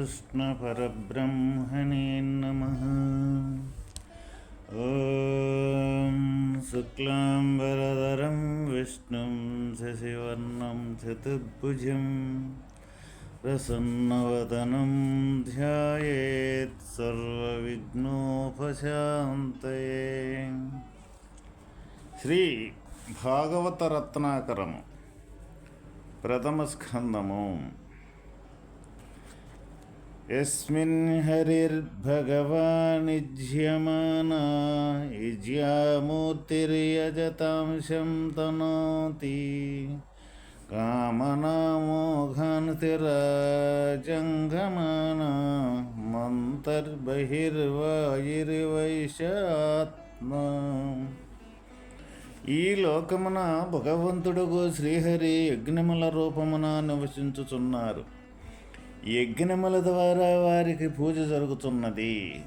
कृष्णपरब्रह्मणे नमः ॐ शुक्लाम्बरधरं विष्णुं शशिवर्णं चतुर्भुजं प्रसन्नवदनं ध्यायेत् सर्वविघ्नोपशान्तये श्रीभागवतरत्नाकरं प्रथमस्कन्दमु రత్నాకరము ప్రథమ స్కందము యస్మిన్ హరిర్భగవానిజ్యమానా ఇజ్యామూర్తిర్యజతాంశం తనోతి కామనామోఘాన్ తిరాజంగమానా ఈ లోకమున భగవంతుడుగు శ్రీహరి యజ్ఞముల రూపమున నివసించుచున్నారు. యజ్ఞముల ద్వారా వారికి పూజ జరుగుతున్నది.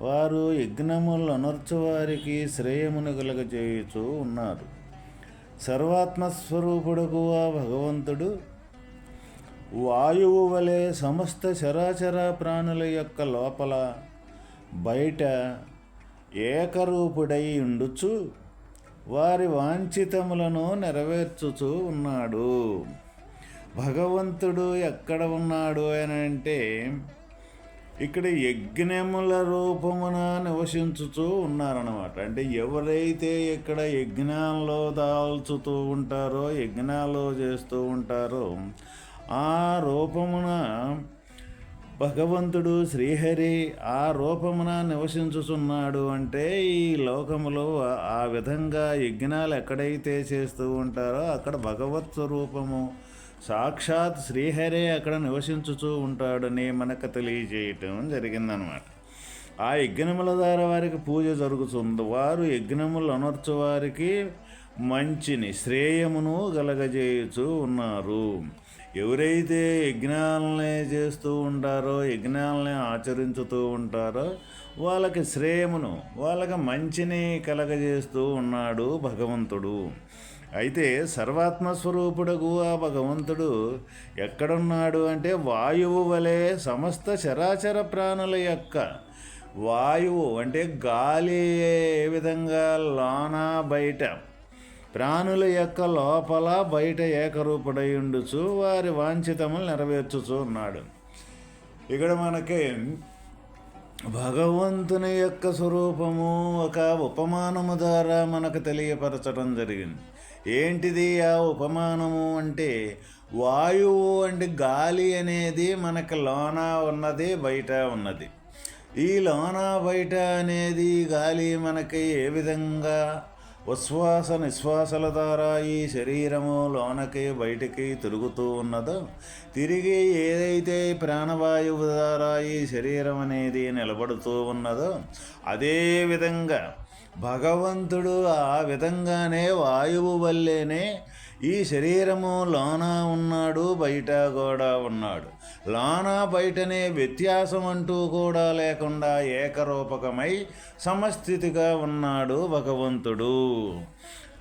వారు యజ్ఞములు అనర్చువారికి శ్రేయమును శ్రేయమును కలగజేయుచూ ఉన్నారు. సర్వాత్మస్వరూపుడుగు ఆ భగవంతుడు వాయువు వలె సమస్త చరాచర ప్రాణుల యొక్క లోపల బయట ఏకరూపుడై ఉండుచు వారి వాంఛితములను నెరవేర్చుచూ ఉన్నాడు. భగవంతుడు ఎక్కడ ఉన్నాడు అని అంటే ఇక్కడ యజ్ఞముల రూపమున నివసించుతూ ఉన్నారనమాట అంటే ఎవరైతే ఇక్కడ యజ్ఞాల్లో దాల్చుతూ ఉంటారో యజ్ఞాలు చేస్తూ ఉంటారో ఆ రూపమున భగవంతుడు శ్రీహరి ఆ రూపమున నివసించుచున్నాడు అంటే ఈ లోకములో ఆ విధంగా యజ్ఞాలు ఎక్కడైతే చేస్తూ ఉంటారో అక్కడ భగవత్ స్వరూపము సాక్షాత్ శ్రీహరే అక్కడ నివసించుచూ ఉంటాడని మనకు తెలియజేయటం జరిగిందనమాట ఆ యజ్ఞముల ద్వారా వారికి పూజ జరుగుతుంది. వారు యజ్ఞములు అనర్చు వారికి మంచిని శ్రేయమును గలగజేయుచూ ఉన్నారు. ఎవరైతే యజ్ఞాలని చేస్తూ ఉంటారో యజ్ఞాలని ఆచరించుతూ ఉంటారో వాళ్ళకి శ్రేయమును వాళ్ళకి మంచిని కలగజేస్తూ ఉన్నాడు భగవంతుడు. అయితే సర్వాత్మస్వరూపుడుగు ఆ భగవంతుడు ఎక్కడున్నాడు అంటే వాయువు వలె సమస్త చరాచర ప్రాణుల యొక్క వాయువు అంటే గాలి ఏ విధంగా లోన బయట. ప్రాణుల యొక్క లోపల బయట ఏకరూపుడై ఉండుచు వారి వాంఛితములు నెరవేర్చుచు ఉన్నాడు. ఇక్కడ మనకి భగవంతుని యొక్క స్వరూపము ఒక ఉపమానము ద్వారా మనకు తెలియపరచడం జరిగింది. ఏంటిది ఆ ఉపమానము అంటే వాయువు అంటే గాలి అనేది మనకి లోన ఉన్నది బయట ఉన్నది. ఈ లోన బయట అనేది గాలి మనకి ఏ విధంగా ఉశ్వాస నిశ్వాసల ద్వారా ఈ శరీరము లోనకి బయటికి తిరుగుతూ ఉన్నదో తిరిగి ఏదైతే ప్రాణవాయువు ద్వారా ఈ శరీరం అనేది నిలబడుతూ ఉన్నదో అదే విధంగా భగవంతుడు ఆ విధంగానే వాయువు వల్లేనే ఈ శరీరము లోన ఉన్నాడు బయట కూడా ఉన్నాడు. లోన బయటనే వ్యత్యాసం అంటూ కూడా లేకుండా ఏకరూపకమై సమస్థితిగా ఉన్నాడు భగవంతుడు.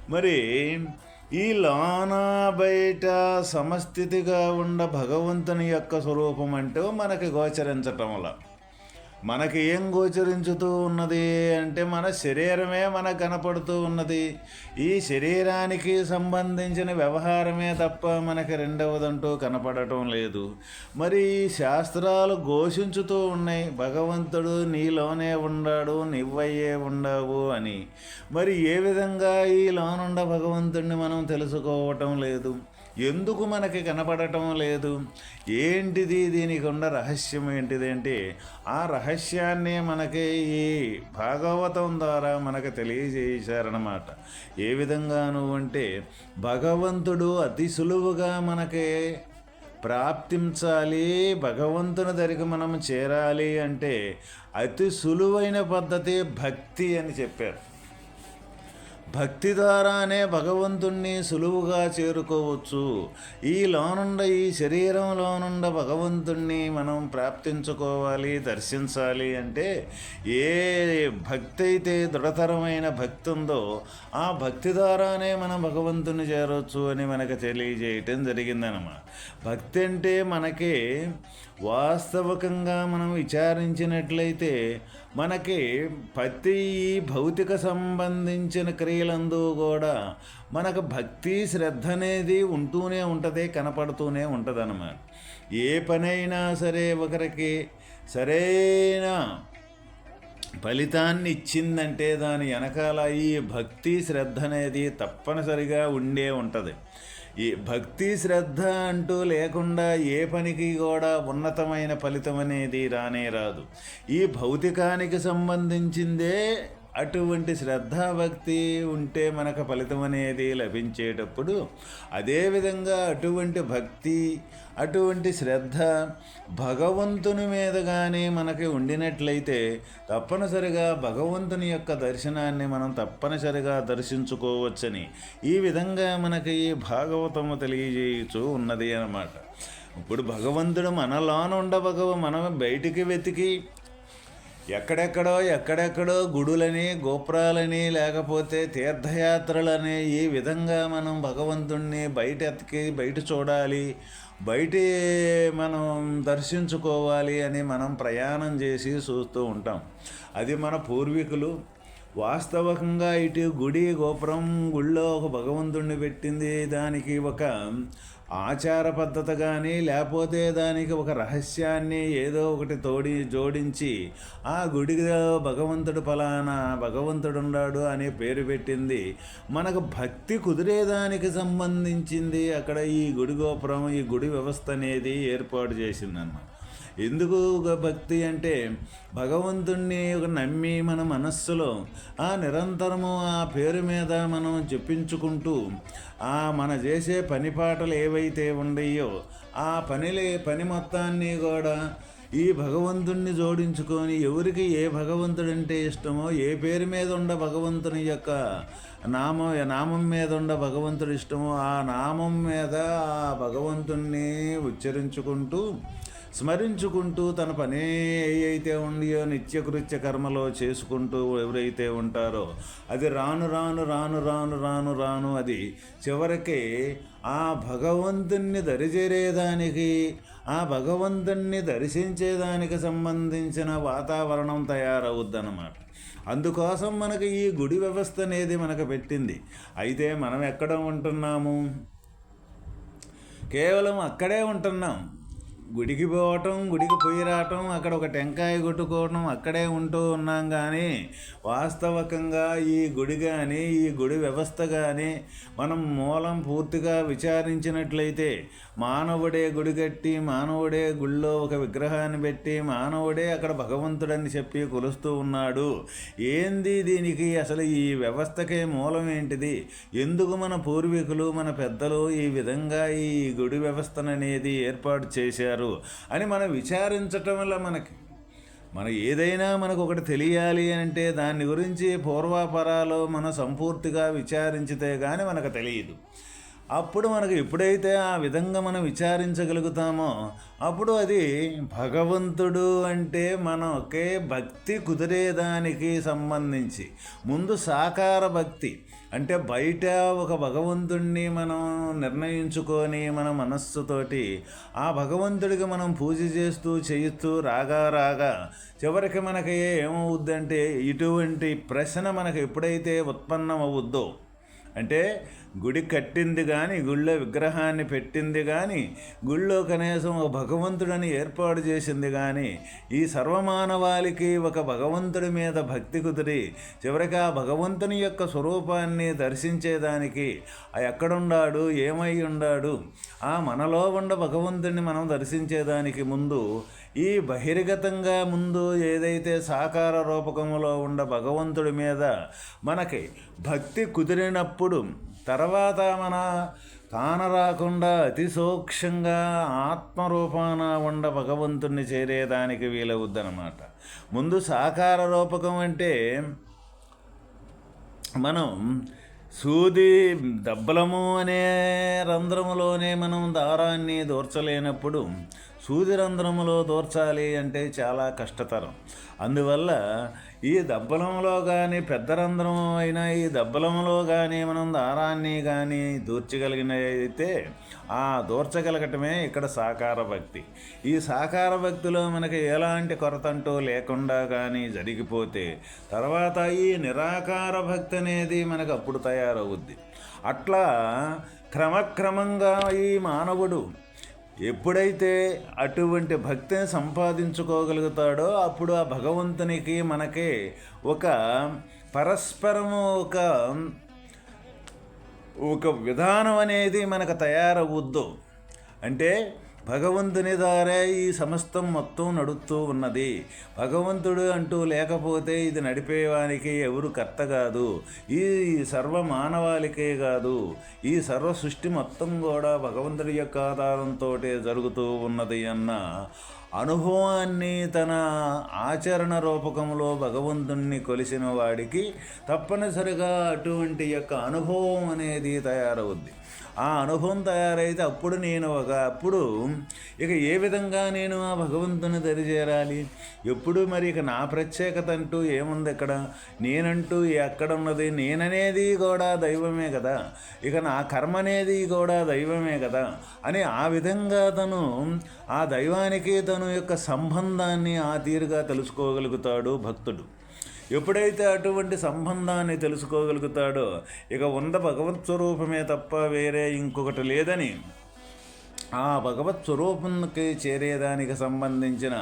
మరి ఈ లోన బయట సమస్థితిగా ఉన్న భగవంతుని యొక్క స్వరూపం అంటూ మనకి గోచరించటంలో మనకి ఏం గోచరించుతూ ఉన్నది అంటే మన శరీరమే మనకు కనపడుతూ ఉన్నది. ఈ శరీరానికి సంబంధించిన వ్యవహారమే తప్ప మనకి రెండవదంటూ కనపడటం లేదు. మరి ఈ శాస్త్రాలు ఘోషించుతూ ఉన్నాయి భగవంతుడు నీలోనే ఉన్నాడు నువ్వయ్యే ఉండవు అని. మరి ఏ విధంగా ఈ లోనుండ భగవంతుడిని మనం తెలుసుకోవటం లేదు. ఎందుకు మనకి కనపడటం లేదు? ఏంటిది దీనికి ఉన్న రహస్యం ఏంటిది అంటే ఆ రహస్యాన్ని మనకి ఈ భాగవతం ద్వారా మనకు తెలియజేశారన్నమాట. ఏ విధంగాను అంటే భగవంతుడు అతి సులువుగా మనకి ప్రాప్తించాలి భగవంతుని దగ్గరికి మనం చేరాలి అంటే అతి సులువైన పద్ధతి భక్తి అని చెప్పారు. భక్తి ద్వారానే భగవంతుణ్ణి సులువుగా చేరుకోవచ్చు. ఈ లోనుండ ఈ శరీరంలో నుండ భగవంతుణ్ణి మనం ప్రాప్తించుకోవాలి దర్శించాలి అంటే ఏ భక్తి అయితే దృఢతరమైన భక్తి ఉందో ఆ భక్తి ద్వారానే మనం భగవంతుని చేరవచ్చు అని మనకు తెలియజేయటం జరిగిందనమాట. భక్తి అంటే మనకి వాస్తవికంగా మనం విచారించినట్లయితే మనకి ప్రతి భౌతిక సంబంధించిన క్రియలందు కూడా మనకు భక్తి శ్రద్ధ అనేది ఉంటూనే ఉంటుంది కనపడుతూనే ఉంటుంది అన్నమాట ఏ పనైనా సరే ఒకరికి సరైన ఫలితాన్ని ఇచ్చిందంటే దాని వెనకాల ఈ భక్తి శ్రద్ధ అనేది తప్పనిసరిగా ఉండే ఉంటుంది. ఈ భక్తి శ్రద్ధ అంటూ లేకుండా ఏ పనికి కూడా ఉన్నతమైన ఫలితం అనేది రానే రాదు. ఈ భౌతికానికి సంబంధించిందే అటువంటి శ్రద్ధాభక్తి ఉంటే మనకు ఫలితం అనేది లభించేటప్పుడు అదేవిధంగా అటువంటి భక్తి అటువంటి శ్రద్ధ భగవంతుని మీద కానీ మనకి ఉండినట్లయితే తప్పనిసరిగా భగవంతుని యొక్క దర్శనాన్ని మనం తప్పనిసరిగా దర్శించుకోవచ్చని ఈ విధంగా మనకి ఈ భాగవతము తెలియజేయచ్చు ఉన్నది అన్నమాట. ఇప్పుడు భగవంతుడు మనలోనుండబగవ మనం బయటికి వెతికి ఎక్కడెక్కడో ఎక్కడెక్కడో గుడులని గోపురాలని లేకపోతే తీర్థయాత్రలని ఈ విధంగా మనం భగవంతుణ్ణి బయట ఎత్తికి బయట చూడాలి బయట మనం దర్శించుకోవాలి అని మనం ప్రయాణం చేసి చూస్తూ ఉంటాం. అది మన పూర్వీకులు. వాస్తవకంగా ఇటు గుడి గోపురం గుళ్ళో ఒక భగవంతుణ్ణి పెట్టింది. దానికి ఒక ఆచార పద్ధతి కానీ లేకపోతే దానికి ఒక రహస్యాన్ని ఏదో ఒకటి తోడి జోడించి ఆ గుడిలో భగవంతుడు ఫలానా భగవంతుడు ఉన్నాడు అనే పేరు పెట్టింది. మనకు భక్తి కుదిరేదానికి సంబంధించింది అక్కడ ఈ గుడి గోపురం ఈ గుడి వ్యవస్థ అనేది ఏర్పాటు చేసిందన్నమాట. ఎందుకు భక్తి అంటే భగవంతుణ్ణి ఒక నమ్మి మన మనస్సులో ఆ నిరంతరము ఆ పేరు మీద మనం జపించుకుంటూ ఆ మన చేసే పని పాటలు ఏవైతే ఉన్నాయో ఆ పనిలే పని మొత్తాన్ని కూడా ఈ భగవంతుణ్ణి జోడించుకొని ఎవరికి ఏ భగవంతుడంటే ఇష్టమో ఏ పేరు మీద ఉండ భగవంతుని యొక్క నామం నామం మీద ఉండ భగవంతుడు ఇష్టమో ఆ నామం మీద ఆ భగవంతుణ్ణి ఉచ్చరించుకుంటూ స్మరించుకుంటూ తన పని అయితే ఉండియో నిత్యకృత్య కర్మలో చేసుకుంటూ ఎవరైతే ఉంటారో అది రాను రాను రాను రాను రాను రాను అది చివరికి ఆ భగవంతుణ్ణి దరిచేరేదానికి ఆ భగవంతుణ్ణి దర్శించేదానికి సంబంధించిన వాతావరణం తయారవుద్దన్నమాట. అందుకోసం మనకి ఈ గుడి వ్యవస్థ అనేది మనకు పెట్టింది. అయితే మనం ఎక్కడ ఉంటున్నాము? కేవలం అక్కడే ఉంటున్నాం. గుడికి పోవటం గుడికి పోయి రావటం అక్కడ ఒక టెంకాయ కొట్టుకోవటం అక్కడే ఉంటూ ఉన్నాం కానీ వాస్తవకంగా ఈ గుడి కానీ ఈ గుడి వ్యవస్థ కానీ మనం మూలం పూర్తిగా విచారించినట్లయితే మానవుడే గుడి కట్టి మానవుడే గుళ్ళో ఒక విగ్రహాన్ని పెట్టి మానవుడే అక్కడ భగవంతుడని చెప్పి కొలుస్తూ ఉన్నాడు. ఏంది దీనికి? అసలు ఈ వ్యవస్థకే మూలం ఏంటిది? ఎందుకు మన పూర్వీకులు మన పెద్దలు ఈ విధంగా ఈ గుడి వ్యవస్థననేది ఏర్పాటు చేశారు? చేశారు అని మనం విచారించటం వల్ల మనకి. మన ఏదైనా మనకు ఒకటి తెలియాలి అంటే దాని గురించి పూర్వాపరాలు మనం సంపూర్తిగా విచారించితే కానీ మనకు తెలియదు. అప్పుడు మనకు ఎప్పుడైతే ఆ విధంగా మనం విచారించగలుగుతామో అప్పుడు అది భగవంతుడు అంటే మన ఒకే భక్తి కుదిరేదానికి సంబంధించి ముందు సాకార భక్తి. అంటే బయట ఒక భగవంతుణ్ణి మనం నిర్ణయించుకొని మన మనస్సుతోటి ఆ భగవంతుడికి మనం పూజ చేస్తూ చేయిస్తూ రాగా రాగా చివరికి మనకి ఏమవుద్దంటే ఇటువంటి ప్రశ్న మనకు ఎప్పుడైతే ఉత్పన్నం అవుద్దో అంటే గుడి కట్టింది కానీ గుళ్ళో విగ్రహాన్ని పెట్టింది కానీ గుళ్ళో కనీసం ఒక భగవంతుడని ఏర్పాటు చేసింది కానీ ఈ సర్వమానవాళికి ఒక భగవంతుడి మీద భక్తి కుదిరి చివరికి ఆ భగవంతుని యొక్క స్వరూపాన్ని దర్శించేదానికి ఆ ఎక్కడున్నాడు ఏమై ఉన్నాడు ఆ మనలో ఉండ భగవంతుడిని మనం దర్శించేదానికి ముందు ఈ బహిర్గతంగా ముందు ఏదైతే సాకార రూపకములో ఉండ భగవంతుడి మీద మనకి భక్తి కుదిరినప్పుడు తర్వాత మన కానరాకుండా అతి సూక్ష్మంగా ఆత్మరూపాన ఉండ భగవంతుణ్ణి చేరేదానికి వీలవుద్దనమాట ముందు సాకార రూపకం అంటే మనం సూది దబ్బలము అనే రంధ్రములోనే మనం దారాన్ని దూర్చలేనప్పుడు సూది రంధ్రములో దూర్చాలి అంటే చాలా కష్టతరం. అందువల్ల ఈ దబ్బలంలో కానీ పెద్ద రంధ్రం అయినా ఈ దబ్బలంలో కానీ మనం దారాన్ని కానీ దూర్చగలిగినైతే ఆ దూర్చగలగటమే ఇక్కడ సాకార భక్తి. ఈ సాకార భక్తిలో మనకి ఎలాంటి కొరత అంటూ లేకుండా కానీ జరిగిపోతే తర్వాత ఈ నిరాకార భక్తి అనేది మనకు అప్పుడు తయారవుద్ది. అట్లా క్రమక్రమంగా ఈ మానవుడు ఎప్పుడైతే అటువంటి భక్తిని సంపాదించుకోగలుగుతాడో అప్పుడు ఆ భగవంతునికి మనకి ఒక పరస్పరము ఒక ఒక విధానం అనేది మనకు తయారవుద్దు. అంటే భగవంతుని ద్వారా ఈ సమస్తం మొత్తం నడుస్తూ ఉన్నది. భగవంతుడు అంటూ లేకపోతే ఇది నడిపేవానికి ఎవరు కర్త కాదు. ఈ సర్వ మానవాళికే కాదు. ఈ సర్వ సృష్టి మొత్తం కూడా భగవంతుడి యొక్క ఆధారంతో జరుగుతూ ఉన్నది అన్న అనుభవాన్ని తన ఆచరణ రూపకంలో భగవంతుణ్ణి కొలిసిన వాడికి తప్పనిసరిగా అటువంటి యొక్క అనుభవం అనేది తయారవుద్ది. ఆ అనుభవం తయారైతే అప్పుడు నేను ఒక అప్పుడు ఇక ఏ విధంగా నేను ఆ భగవంతుని దరిచేరాలి? ఎప్పుడు మరి ఇక నా ప్రత్యేకత అంటూ ఏముంది ఇక్కడ? నేనంటూ ఎక్కడ ఉన్నది నేననేది కూడా దైవమే కదా? ఇక నా కర్మ అనేది కూడా దైవమే కదా? అని ఆ విధంగా తను ఆ దైవానికి తను యొక్క సంబంధాన్ని ఆ తీరుగా తెలుసుకోగలుగుతాడు భక్తుడు. ఎప్పుడైతే అటువంటి సంబంధాన్ని తెలుసుకోగలుగుతాడో ఇక ఉన్న భగవత్ స్వరూపమే తప్ప వేరే ఇంకొకటి లేదని ఆ భగవత్ స్వరూపంకి చేరేదానికి సంబంధించిన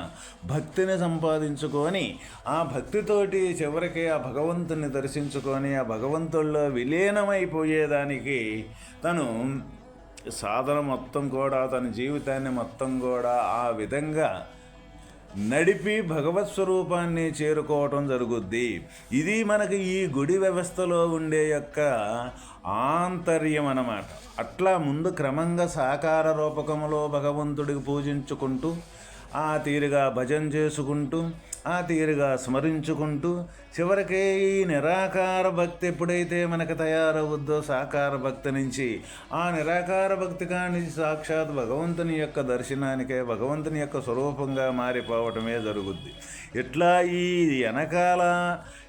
భక్తిని సంపాదించుకొని ఆ భక్తితోటి చివరికి ఆ భగవంతుని దర్శించుకొని ఆ భగవంతుల్లో విలీనమైపోయేదానికి తను సాధన మొత్తం కూడా తన జీవితాన్ని మొత్తం కూడా ఆ విధంగా నడిపి భగవత్ స్వరూపాన్ని చేరుకోవటం జరుగుద్ది. ఇది మనకి ఈ గుడి వ్యవస్థలో ఉండే యొక్క ఆంతర్యం అన్నమాట. అట్లా ముందు క్రమంగా సాకార రూపకంలో భగవంతుడికి పూజించుకుంటూ ఆ తీరుగా భజన చేసుకుంటూ ఆ తీరుగా స్మరించుకుంటూ చివరికి ఈ నిరాకార భక్తి ఎప్పుడైతే మనకు తయారవుద్దో సాకార భక్తి నుంచి ఆ నిరాకార భక్తి కాని సాక్షాత్ భగవంతుని యొక్క దర్శనానికే భగవంతుని యొక్క స్వరూపంగా మారిపోవటమే జరుగుద్ది. ఇట్లా ఈ వెనకాల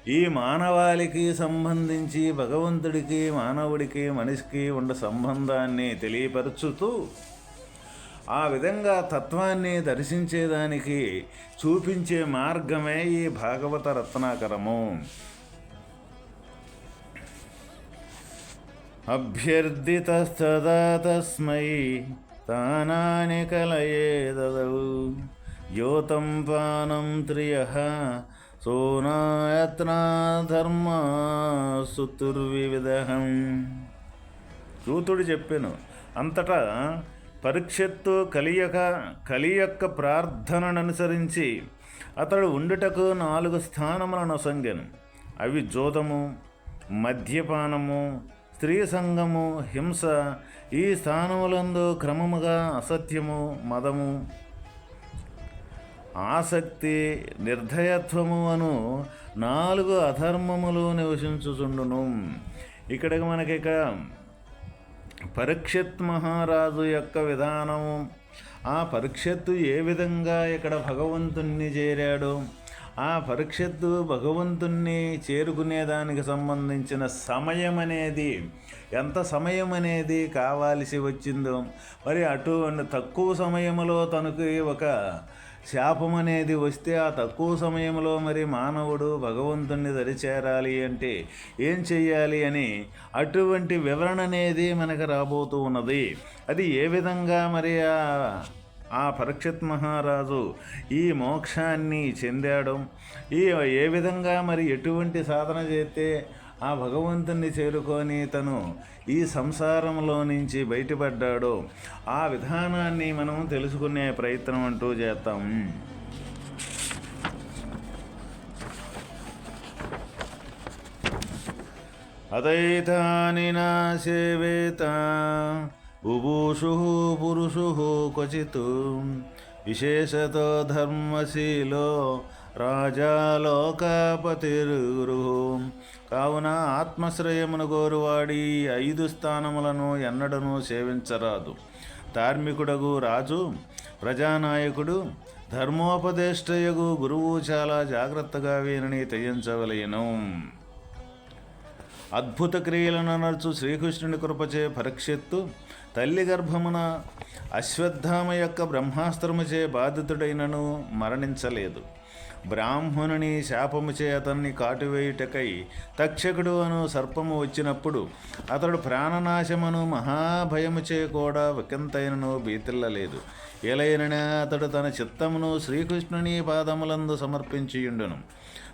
ఈ మానవాళికి సంబంధించి భగవంతుడికి మానవుడికి మనిషికి ఉన్న సంబంధాన్ని తెలియపరుచుతూ ఆ విధంగా తత్వాన్ని దర్శించేదానికి చూపించే మార్గమే ఈ భాగవత రత్నాకరము. అభ్యర్థితస్తదా తస్మై తానాని కలయే దదవు యోతం పానం త్రియ సోనాయత్నాధర్మ సుతుర్వివిధం చూతుడు చెప్పాను అంతటా పరీక్షత్తు కలియక కలి యొక్క ప్రార్థనను అనుసరించి అతడు ఉండుటకు నాలుగు స్థానములను సంగెను. అవి జోదము మద్యపానము స్త్రీ సంగము హింస ఈ స్థానములందు క్రమముగా అసత్యము మదము ఆసక్తి నిర్ధయత్వము అను నాలుగు అధర్మములు నివసించుచుండును. ఇక్కడికి మనకిక పరీక్షత్ మహారాజు యొక్క విధానం ఆ పరీక్షత్తు ఏ విధంగా ఇక్కడ భగవంతుణ్ణి చేరాడు? ఆ పరీక్షత్తు భగవంతుణ్ణి చేరుకునేదానికి సంబంధించిన సమయం అనేది ఎంత సమయం అనేది కావాల్సి వచ్చిందో. మరి అటువంటి తక్కువ సమయంలో తనకి ఒక శాపం అనేది వస్తే ఆ తక్కువ సమయంలో మరి మానవుడు భగవంతుణ్ణి దరిచేరాలి అంటే ఏం చెయ్యాలి అని అటువంటి వివరణ అనేది మనకు రాబోతూ ఉన్నది. అది ఏ విధంగా మరి ఆ పరీక్షిత్ మహారాజు ఈ మోక్షాన్ని చెందాడు? ఈ ఏ విధంగా మరి ఎటువంటి సాధన చేస్తే ఆ భగవంతుణ్ణి చేరుకొని తను ఈ సంసారంలో నుంచి బయటపడ్డాడో ఆ విధానాన్ని మనం తెలుసుకునే ప్రయత్నం అంటూ చేస్తాం. అదైతాని నా సేవేత ఉభూషు పురుషు క్వచిత్ విశేషతో ధర్మశీలో రాజా లోకాపతిర్గురు కావున ఆత్మశ్రయమును గోరువాడి ఐదు స్థానములను ఎన్నడను సేవించరాదు. ధార్మికుడగు రాజు ప్రజానాయకుడు ధర్మోపదేష్టయగు గురువు చాలా జాగ్రత్తగా వీరిని తెయించవలేను. అద్భుత క్రియలను నడుచు శ్రీకృష్ణుని కృపచే పరీక్షిత్తు తల్లి గర్భమున అశ్వత్థామ యొక్క బ్రహ్మాస్త్రముచే బాధితుడైనను మరణించలేదు. బ్రాహ్మణుని శాపముచే అతన్ని కాటువేయుటకై తక్షకుడు అను సర్పము వచ్చినప్పుడు అతడు ప్రాణనాశమును మహాభయముచే కూడా వికంతైనను బీతిల్లలేదు. ఎలైననే అతడు తన చిత్తమును శ్రీకృష్ణుని పాదములందు సమర్పించియుండును.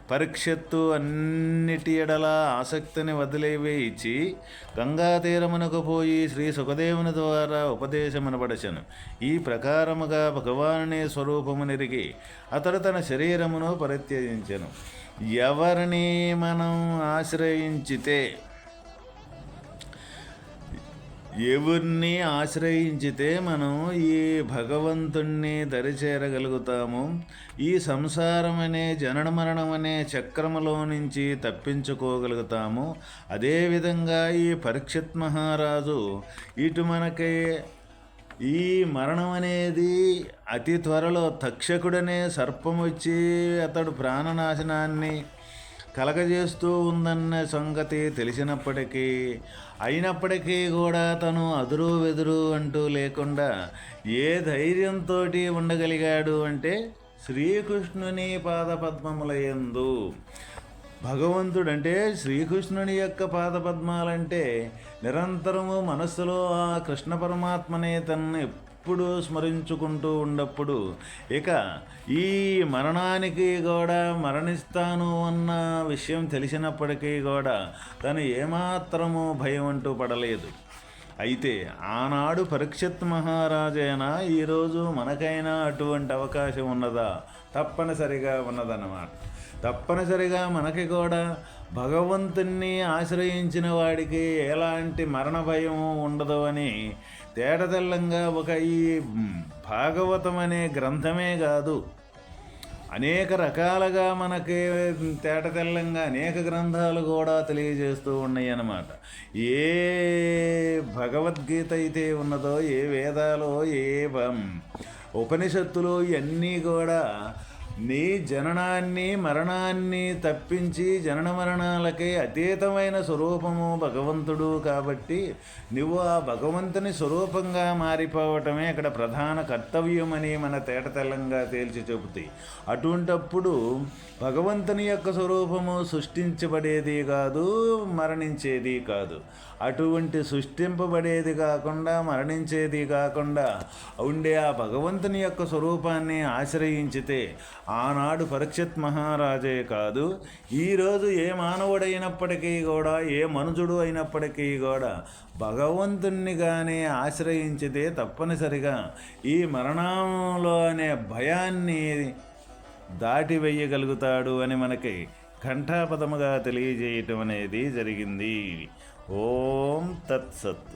పరీక్షత్తు అన్నిటి ఎడల ఆసక్తిని వదిలివేయించి గంగా తీరమునకు పోయి శ్రీ సుఖదేవుని ద్వారా ఉపదేశమునబడచను. ఈ ప్రకారముగా భగవాని స్వరూపమునిరిగి అతడు తన శరీరమును పరిత్యజించను. ఎవరిని మనం ఆశ్రయించితే ఎవరిని ఆశ్రయించితే మనం ఈ భగవంతుణ్ణి దరిచేరగలుగుతాము? ఈ సంసారం అనే జనన మరణం అనే చక్రములో నుంచి తప్పించుకోగలుగుతాము. అదేవిధంగా ఈ పరీక్షిత్ మహారాజు ఇటు మనకి ఈ మరణం అనేది అతి త్వరలో తక్షకుడనే సర్పం వచ్చి అతడు ప్రాణనాశనాన్ని కలగజేస్తూ ఉందన్న సంగతి తెలిసినప్పటికీ అయినప్పటికీ కూడా తను అదురు వెదురు అంటూ లేకుండా ఏ ధైర్యంతో ఉండగలిగాడు అంటే శ్రీకృష్ణుని పాదపద్మముల భగవంతుడు భగవంతుడంటే శ్రీకృష్ణుని యొక్క పాదపద్మాలంటే నిరంతరము మనస్సులో ఆ కృష్ణ పరమాత్మనే తన్ను ఎప్పుడు స్మరించుకుంటూ ఉన్నప్పుడు ఇక ఈ మరణానికి కూడా మరణిస్తాను అన్న విషయం తెలిసినప్పటికీ కూడా తను ఏమాత్రము భయం అంటూ పడలేదు. అయితే ఆనాడు పరీక్షిత్ మహారాజైనా ఈరోజు మనకైనా అటువంటి అవకాశం ఉన్నదా? తప్పనిసరిగా ఉన్నదన్నమాట. తప్పనిసరిగా మనకి కూడా భగవంతుణ్ణి ఆశ్రయించిన వాడికి ఎలాంటి మరణ భయం ఉండదు అని తేటతెల్లంగా ఒక ఈ భాగవతం అనే గ్రంథమే కాదు. అనేక రకాలుగా మనకి తేటతెల్లంగా అనేక గ్రంథాలు కూడా తెలియజేస్తూ ఉన్నాయి అన్నమాట ఏ భగవద్గీత అయితే ఉన్నదో ఏ వేదాలో ఏ ఉపనిషత్తులు ఇవన్నీ కూడా నీ జననాన్ని మరణాన్ని తప్పించి జనన మరణాలకే అతీతమైన స్వరూపము భగవంతుడు కాబట్టి నువ్వు ఆ భగవంతుని స్వరూపంగా మారిపోవటమే అక్కడ ప్రధాన కర్తవ్యమని మన తేటతెల్లంగా తేల్చి చెబుతాయి. అటువంటప్పుడు భగవంతుని యొక్క స్వరూపము సృష్టించబడేది కాదు మరణించేది కాదు. అటువంటి సృష్టింపబడేది కాకుండా మరణించేది కాకుండా ఉండే ఆ భగవంతుని యొక్క స్వరూపాన్ని ఆశ్రయించితే ఆనాడు పరీక్షిత్ మహారాజే కాదు. ఈరోజు ఏ మానవుడైనప్పటికీ కూడా ఏ మనుజుడు అయినప్పటికీ కూడా భగవంతుణ్ణి కానీ ఆశ్రయించితే తప్పనిసరిగా ఈ మరణంలో అనే భయాన్ని దాటివేయగలుగుతాడు అని మనకి ఘంటాపదముగా తెలియజేయటం అనేది జరిగింది. ఓం తత్సత్